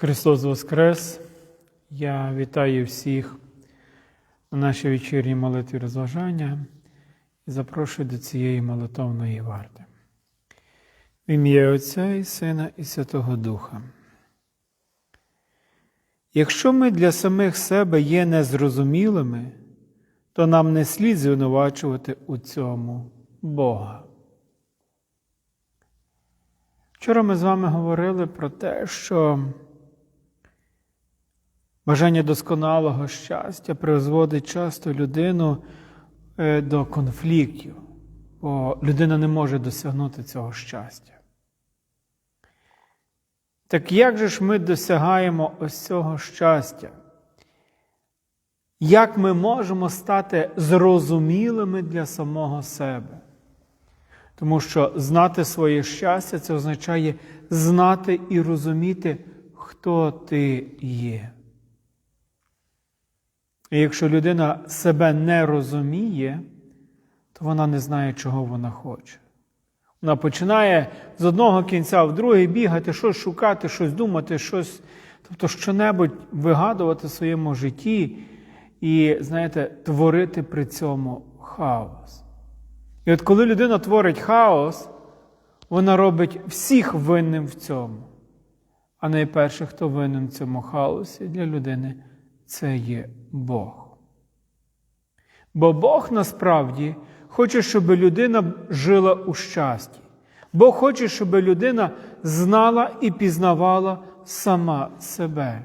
Христос Воскрес! Я вітаю всіх на нашій вечірній молитві розважання і запрошую до цієї молитовної варти. В ім'я Отця і Сина і Святого Духа. Якщо ми для самих себе є незрозумілими, то нам не слід звинувачувати у цьому Бога. Вчора ми з вами говорили про те, що бажання досконалого щастя призводить часто людину е, до конфліктів, бо людина не може досягнути цього щастя. Так як же ж ми досягаємо ось цього щастя? Як ми можемо стати зрозумілими для самого себе? Тому що знати своє щастя це означає знати і розуміти, хто ти є. І якщо людина себе не розуміє, то вона не знає, чого вона хоче. Вона починає з одного кінця в другий бігати, щось шукати, щось думати, щось, тобто що-небудь вигадувати в своєму житті і, знаєте, творити при цьому хаос. І от коли людина творить хаос, вона робить всіх винним в цьому. А найперше, хто винен в цьому хаосі для людини, це є Бог. Бо Бог насправді хоче, щоб людина жила у щасті. Бог хоче, щоб людина знала і пізнавала сама себе.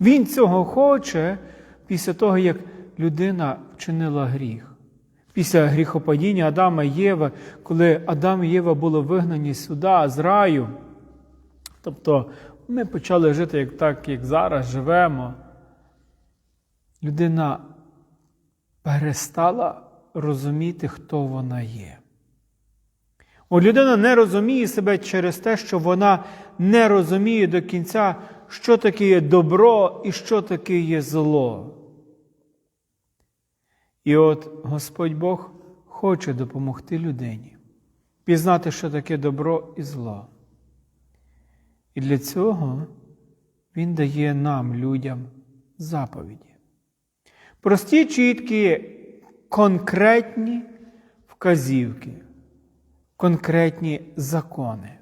Він цього хоче після того, як людина вчинила гріх. Після гріхопадіння Адама і Єви, коли Адам і Єва були вигнані сюди, з раю. Тобто ми почали жити як так, як зараз живемо. Людина перестала розуміти, хто вона є. О, людина не розуміє себе через те, що вона не розуміє до кінця, що таке є добро і що таке є зло. І от Господь Бог хоче допомогти людині пізнати, що таке добро і зло. І для цього Він дає нам, людям, заповіді. Прості, чіткі, конкретні вказівки, конкретні закони,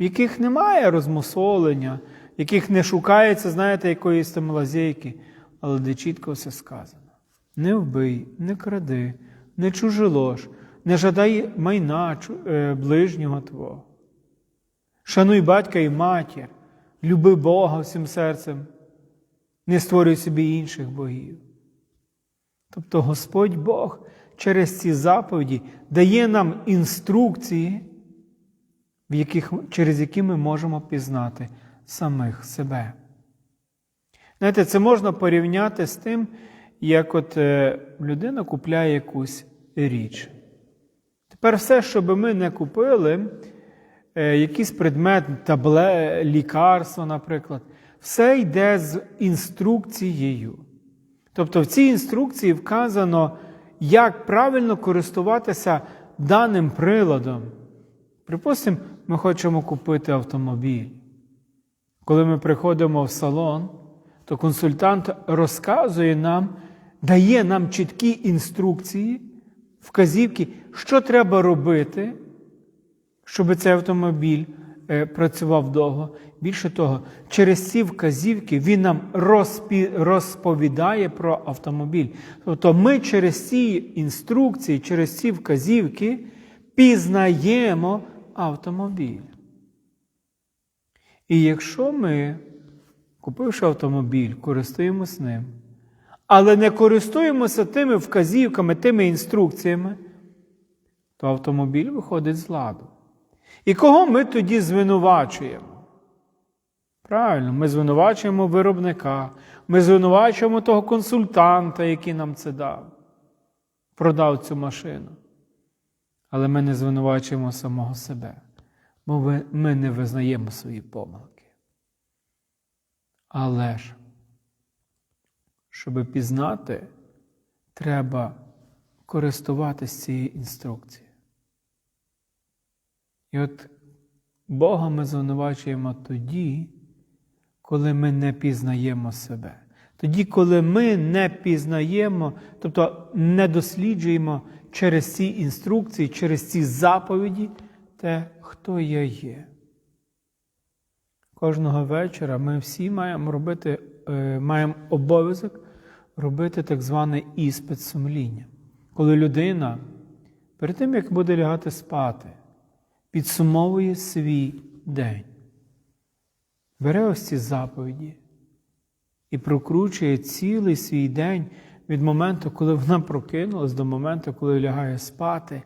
в яких немає розмусолення, в яких не шукається, знаєте, якоїсь там лазейки, але де чітко все сказано. Не вбий, не кради, не чужелож, не жадай майна ближнього Твого. Шануй батька і матір, люби Бога всім серцем, не створюй собі інших богів. Тобто Господь Бог через ці заповіді дає нам інструкції, в яких, через які ми можемо пізнати самих себе. Знаєте, це можна порівняти з тим, як от людина купляє якусь річ. Тепер все, що би ми не купили, якийсь предмет, табле, лікарство, наприклад, все йде з інструкцією. Тобто в цій інструкції вказано, як правильно користуватися даним приладом. Припустимо, ми хочемо купити автомобіль. Коли ми приходимо в салон, то консультант розказує нам, дає нам чіткі інструкції, вказівки, що треба робити, щоб цей автомобіль працював довго. Більше того, через ці вказівки він нам розповідає про автомобіль. Тобто ми через ці інструкції, через ці вказівки пізнаємо автомобіль. І якщо ми, купивши автомобіль, користуємося ним, але не користуємося тими вказівками, тими інструкціями, то автомобіль виходить з ладу. І кого ми тоді звинувачуємо? Правильно, ми звинувачуємо виробника, ми звинувачуємо того консультанта, який нам це дав, продав цю машину. Але ми не звинувачуємо самого себе, бо ми не визнаємо свої помилки. Але ж, щоб пізнати, треба користуватися цією інструкцією. І от Бога ми звинувачуємо тоді, коли ми не пізнаємо себе. Тоді, коли ми не пізнаємо, тобто не досліджуємо через ці інструкції, через ці заповіді те, хто я є. Кожного вечора ми всі маємо робити, е, маємо обов'язок робити так званий іспит сумління. Коли людина перед тим, як буде лягати спати, підсумовує свій день, бере ось ці заповіді і прокручує цілий свій день від моменту, коли вона прокинулась, до моменту, коли лягає спати,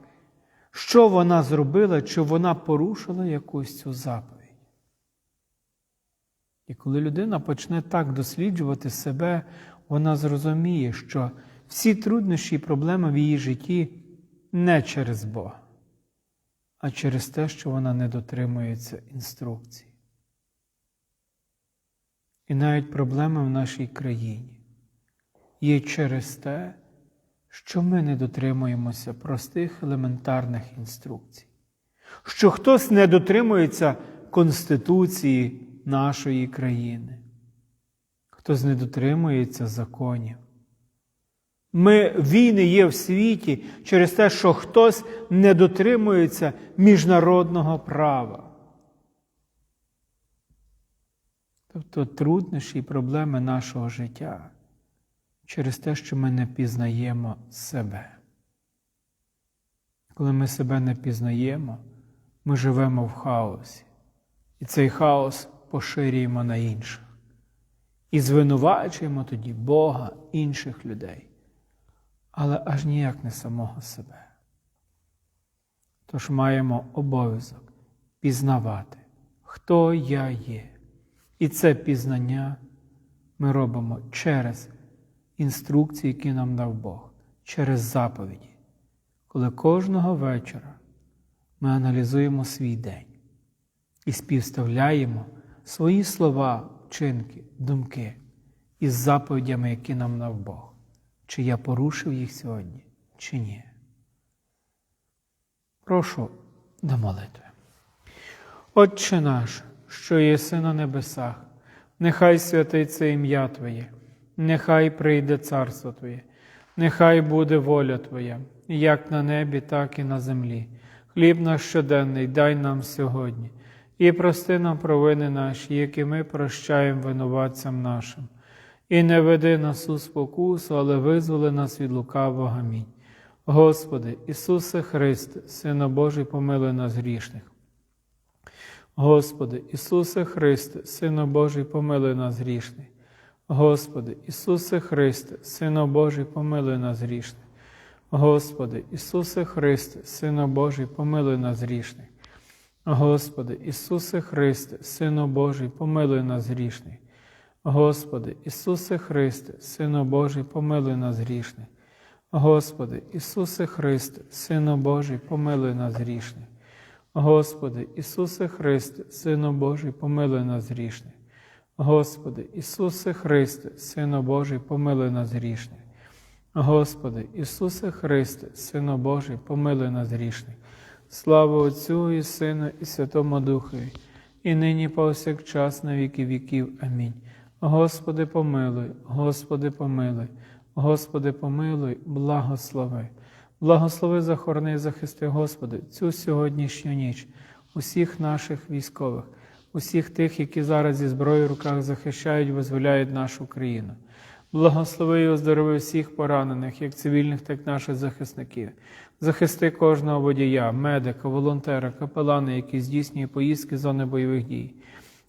що вона зробила, чи вона порушила якусь цю заповідь. І коли людина почне так досліджувати себе, вона зрозуміє, що всі труднощі і проблеми в її житті не через Бога, а через те, що вона не дотримується інструкцій. І навіть проблеми в нашій країні є через те, що ми не дотримуємося простих елементарних інструкцій, що хтось не дотримується Конституції нашої країни, хтось не дотримується законів. Ми війни є в світі через те, що хтось не дотримується міжнародного права. Тобто труднощі проблеми нашого життя через те, що ми не пізнаємо себе. Коли ми себе не пізнаємо, ми живемо в хаосі. І цей хаос поширюємо на інших. І звинувачуємо тоді Бога інших людей, але аж ніяк не самого себе. Тож маємо обов'язок пізнавати, хто я є. І це пізнання ми робимо через інструкції, які нам дав Бог, через заповіді, коли кожного вечора ми аналізуємо свій день і співставляємо свої слова, вчинки, думки із заповідями, які нам дав Бог. Чи я порушив їх сьогодні, чи ні. Прошу до молитви. Отче наш, що єси на небесах, нехай святиться ім'я Твоє, нехай прийде царство Твоє, нехай буде воля Твоя, як на небі, так і на землі. Хліб наш щоденний дай нам сьогодні, і прости нам провини наші, які ми прощаємо винуватцям нашим. І не веди нас у спокусу, але визволи нас від лукавого. Амінь. Господи, Ісусе Христе, Сина Божий, помилуй нас грішних. Господи, Ісусе Христе, Сино Божий, помилуй нас грішних. Господи, Ісусе Христе, Сино Божий, помилуй нас грішних. Господи, Ісусе Христе, Сино Божий, помилуй нас грішних. Господи, Ісусе Христе, Сино Божий, помилуй нас грішних. Господи, Ісусе Христе, Сино Божий, помилуй нас грішних. Господи, Ісусе Христе, Сино Божий, помилуй нас грішних. Господи, Ісусе Христе, Сино Божий, помилуй нас грішних. Господи, Ісусе Христе, Сино Божий, помилуй нас грішних. Господи, Ісусе Христе, Сино Божий, помилуй нас грішних. Слава Отцю і Сину, і Святому Духові, і нині повсякчас на віки віків. Амінь. Господи, помилуй, Господи, помилуй, Господи, помилуй, благослови. Благослови, захорони захисти, Господи, цю сьогоднішню ніч, усіх наших військових, усіх тих, які зараз зі зброєю в руках захищають, визволяють нашу країну. Благослови і оздорови всіх поранених, як цивільних, так і наших захисників. Захисти кожного водія, медика, волонтера, капелана, які здійснює поїздки з зони бойових дій,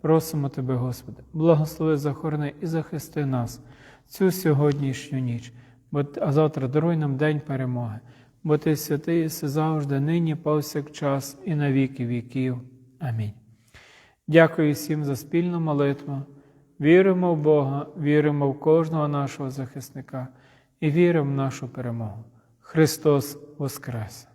Просимо Тебе, Господи, благослови, захорони і захисти нас цю сьогоднішню ніч, бо, а завтра даруй нам день перемоги, бо Ти святий єси завжди, нині, повсякчас, і на віки віків. Амінь. Дякую всім за спільну молитву. Віримо в Бога, віримо в кожного нашого захисника і віримо в нашу перемогу. Христос Воскрес!